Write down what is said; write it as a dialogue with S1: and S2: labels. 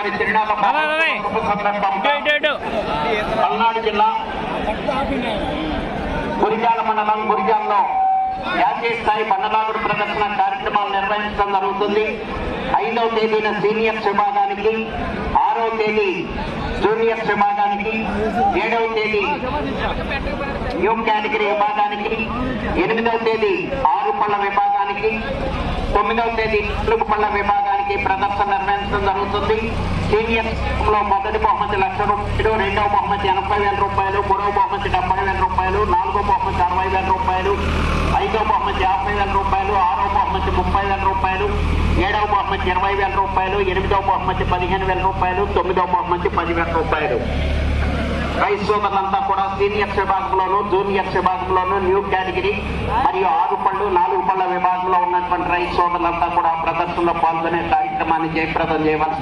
S1: వారి సందర్భంగా పల్నాడు జిల్లా గురిజాల మండలం గురిజాల్లో జాతీయ స్థాయి బండలాగుడు ప్రదర్శన కార్యక్రమాలు నిర్వహించడం జరుగుతుంది. ఐదవ తేదీన సీనియర్స్ విభాగానికి ఆరవ తేదీ జూనియర్స్ విభాగానికి ఏడవ తేదీ న్యూ కేటగిరీ విభాగానికి ఎనిమిదవ తేదీ ఆరు పళ్ళ విభాగానికి తొమ్మిదవ తేదీ నాలుగు పళ్ళ విభాగానికి ప్రదర్శన సీనియర్లో మొదటి బహుమతి లక్ష రూపాయలు రెండవ బహుమతి ఎనభై వేల రూపాయలు మూడవ బహుమతి డెబ్బై వేల రూపాయలు నాలుగో బహుమతి అరవై వేల రూపాయలు ఐదవ బహుమతి యాభై వేల రూపాయలు ఆరవ బహుమతి ముప్పై వేల రూపాయలు ఏడవ బహుమతి ఇరవై వేల రూపాయలు ఎనిమిదవ బహుమతి పదిహేను వేల రూపాయలు తొమ్మిదవ బహుమతి పదివేల రూపాయలు రైస్ సోదరులంతా కూడా సీనియర్స్ విభాగంలోను జూనియర్స్ విభాగంలోను న్యూ కేటగిరీ మరియు ఆరు పళ్ళు నాలుగు పళ్ళ విభాగంలో ఉన్నటువంటి రైస్ సోదరులంతా కూడా ప్రదర్శనలో పాల్గొనే కార్యక్రమాన్ని జయప్రదం చేయవలసి